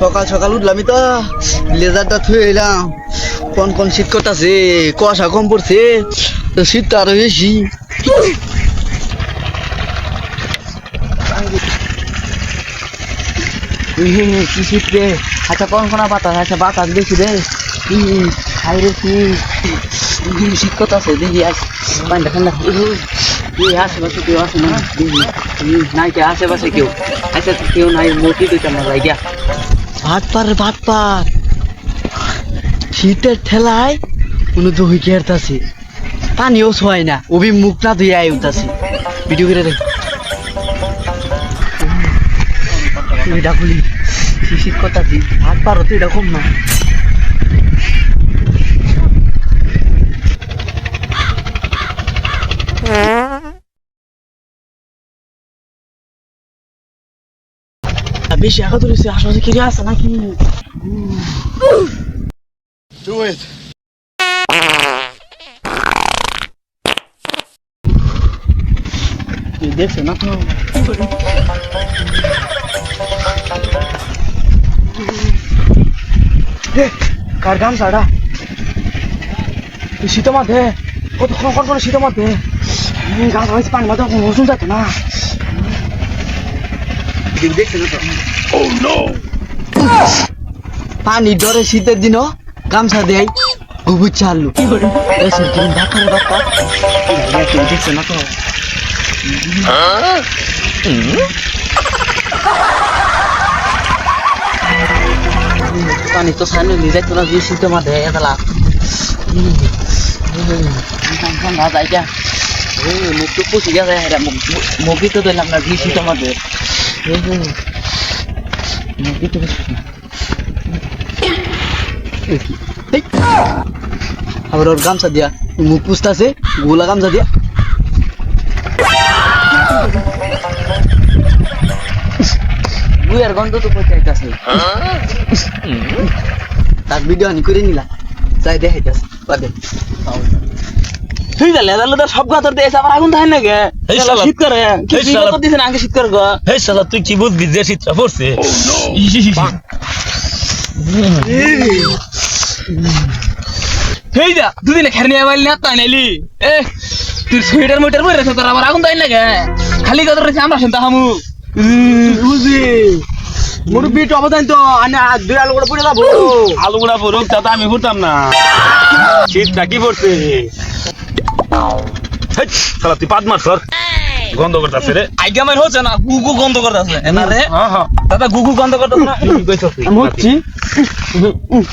সকাল সকাল উঠলামই তো লেজারটা থুয়ে এলাম। কোন কোন শীত করতেছে কুয়াশা কম পড়ছে শীতটা আরও বেশি। কি শীত আচ্ছা কোন কোন বাতাস? আচ্ছা বাতাস বেশি রে। হাই রে কি? শীত করতেছে? দেখি আজ। ঠান্ডা। ইহে, আশেপাশে কেউ আছে না? নাই। কে আশেপাশে কেউ কেউ নাই মোটি ভাত পার ভাত পার শীতের ঠেলায় কোনো তো হুইকে হারতাছে পানিও ছোঁয়াই না ওবি মুখ না আয় উঠতাছে ভিডিও করে দেখ। এটা খুলি শীত কথা দি। ভাত পারো তো এটা কম না। বেশি আগা ধরেছে আশেপাশে কিরে আছে নাকি Do it. দেখছ না তো কার গান সাড়া শীত মাঠে কত খড় করে শীত মাঠে গাছ হয়েছে পানি মাথা রসুন যাতো না দেখছে না তো! পানি ডরে শীতের দিনও গামছা দেয় গুবু চালু। দিন তো? পানি তো সামনে নিয়ে যাইতো না যে শীতের মাঠে এতলা ঠান্ডা যাই যা মুখ তো পুষি গেছে মুখি তো দিলাম না যে শীতের মাঠে। তো আবার ওর গামছা দিয়া, মুখ পুষতাছে গোলা গামছা দিয়া বুয়ার গন্ধ তো পচাইতাছে? তার ভিডিও আনি করে নিলা, যাই দেখাইতাছে, বাদে তুই যা লেদা লেদা সব কথা দিয়ে আবার আগুন থাকে না গে শীত করে। কি আগে শীত করে গো? হে শালা তুই কি বুঝবি যে শীতটা পড়ছে? Oh হেই। যা দুদিনে খের নিয়ে বাইল না তাই নাইলি। এ তুই সোয়েটার মোটার বই রেখে তোর আবার আগুন তাই না গে খালি কথা রেখে আমরা শুনতে হামু। বুঝি। তো অবদান তো আনে দুই আলু করে পড়ে যাব। আলু গুড়া তা আমি ঘুরতাম না। শীতটা কি পড়ছে? শালা তুই পাদ মার সর গন্ধ করতেছে রে। আইগা মার হচ্ছে না গুগু গন্ধ করতেছে না রে? হ্যাঁ হ্যাঁ। দাদা গুগু গন্ধ করতেছে না? তুই? হচ্ছি।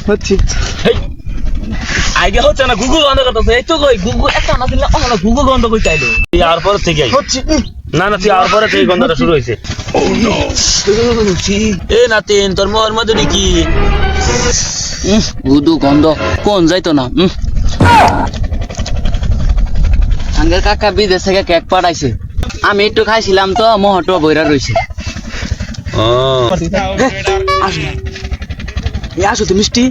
হচ্ছি। আইগা হচ্ছে না গুগু গন্ধ করতেছে এই তো কই গুগু একটা না দিলে অন্য গুগু গন্ধ কই চাইলো? তুই আর পরে থেকে। হচ্ছি না না তুই আর পরে থেকে গন্ধটা শুরু হয়েছে এ নাতিন তোর মোর মধ্যে কি? গুদু গন্ধ কোন যাইতো না আঙ্গের কাকা বিদেশ থেকে কেক পাঠাইছে। আমি একটু খাইছিলাম তো মহটো বইরা রইছে। ও। আসো। তো মিষ্টি।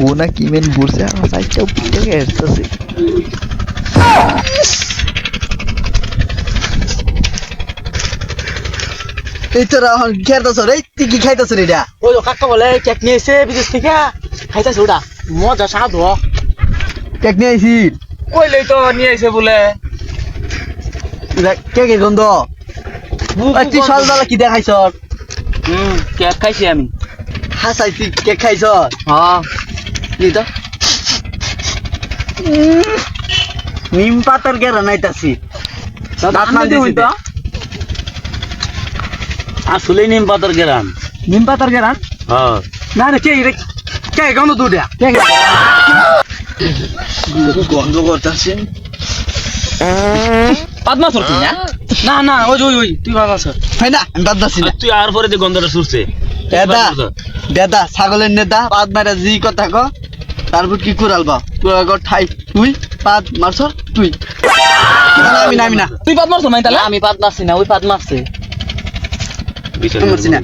গোনা কিমেন ঘুরছে? আমার সাইডটাও পিঠে গেছে এই তো রাহন খেলতেছ রে? তুই কি খাইতেছ রে এটা? ওই কাকা বলে কেক নিয়ে এসে বিদেশ থেকে। খাইতেছ ওটা। মজা স্বাদ হ। কেক নিয়ে আইছি। কইলেই তো নিয়ে আইছে বলে। কেকে গন্ধ। ওই তুই সকালবেলা কি দেখাইছ? হুম কেক খাইছি আমি। হাসাই তুই কেক খাইছ? হ্যাঁ তো। নিম পাতার গেরা নাইতাছি। দাঁত মাল দিছি তো। আসলে নিম পাতার গেরাম নিম পাতার গেরা হ্যাঁ। না রে কে রে? কে গন্ধ দুটা কে গন্ধ করতেছে। পাদমা সরছি না? না না ওই ওই ওই তুই বাবা স্যার হয় না আমি না। তুই আর পরে যে গন্ধটা শুরছে দাদা দাদা ছাগলের নেতা পাত মারা জি কথা ক। তারপর কি কুড়াল বা কুড়াল কর ঠাই তুই পাত মারছ তুই। না, না, আমি না আমি না। তুই পাদ মারছ মাই তাহলে? আমি পাত মারছি না ওই পাত মারছে আমি মারছি না।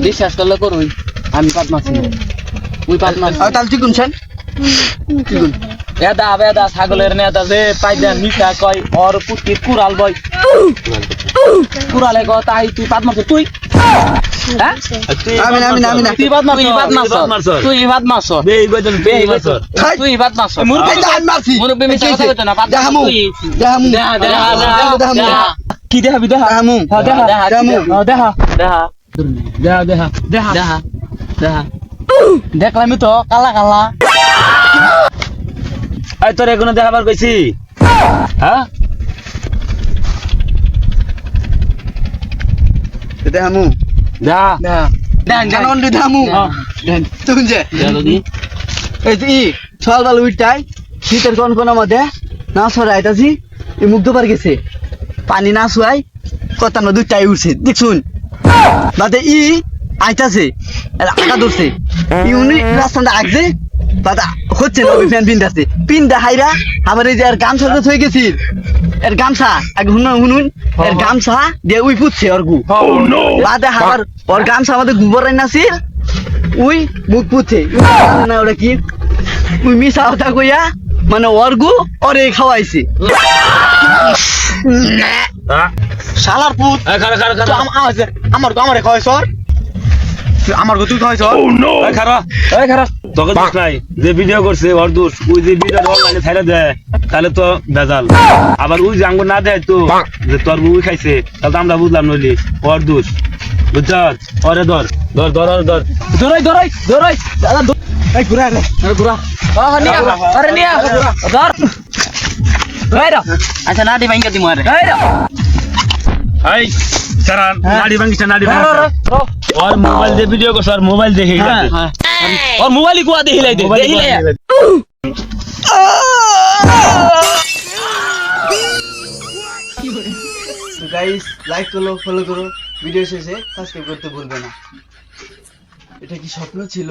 বিশ্বাস করলে করুই আমি পাত মারছি ওই পাত মারছি তাহলে তুই কোন এদা বেদা ছাগলের নেতা যে পাই দেন মিঠা কয় ওর পুতির কুড়াল বই। কুড়ালে ক তাই তুই পাত মারছ তুই? হ্যাঁ? মুরব্বি আমি মারছি মুরব্বি মিছা কথা না। দেখা দেখা কি দেখাবি দেখা। হ্যাঁ, দেখা দেখা দেখা দেখা দেখা দেখা দেখা দেখা দেখা দেখলামই তো কালা কালা। এই তোর এখনও দেখাবার কইছি হ্যাঁ দেখামু দেখা দেখা দেন দেন। জানন দেখামু দেন। তুই যে। এই যে সকালবেলা উঠটাই শীতের কোন কোন মধ্যে না সরাই আইতাছি এই মুখ দুবার গেছে। পানি না শুয়াই কথা না দুইটাই উঠছে দেখছুন? বাদে ই আইতাছে আগা ধরছে। ই উনি রাস্তাটা আগছে বাদা হচ্ছে না ওই ফ্যান পিন্দাছে পিন্দা হাইরা আমার এই যে আর গামছা থয়ে গেছি। এর গামছা আগে হুনুন হুনুন এর গামছা দিয়ে উই পুচ্ছে ওর গু! বাদে হাবার ওর গামছা আমাদের গোবর রান্নাছি উই মুখ পুছে না ওটা কি। উই মিশা কথা কইয়া মানে ওর গু ওরে খাওয়াইছে। হ্যাঁ শালার পুত খারা তো আমার আমার তো আমারে আমার গো তুই খাওয়াইছ Oh! এই খারা এই খারা। তোকে দোষ নাই যে ভিডিও করছে ওর দোষ। ওই যে ভিডিও অনলাইনে ছাইরা দেয় তাহলে তো বেজাল আবার ওই যে আঙ্গুর না দেয় তো যে তোর বউ খাইছে তাহলে তো আমরা বুঝলাম নইলি ওর দোষ। বুঝছ ওরে ধর ধর ধর ওরে ধর। দৌড়াই দৌড়াই দৌড়াই দাদা এই ঘুরা রে গুড়া আরে নিয়া আরে নিয়া ধর। আচ্ছা নাডি ভাঙ্গা দিমু আরে। এই নাড়ি নাড়ি। র ওর মোবাইল দিয়ে ভিডিও করছে মোবাইল দেখে হ্যাঁ হ্যাঁ। ওর মোবাইলই কুয়া দে গাইস লাইক করো ফলো করো। ভিডিও শেষে সাবস্ক্রাইব করতে ভুলবে না। এটা কি স্বপ্ন ছিল?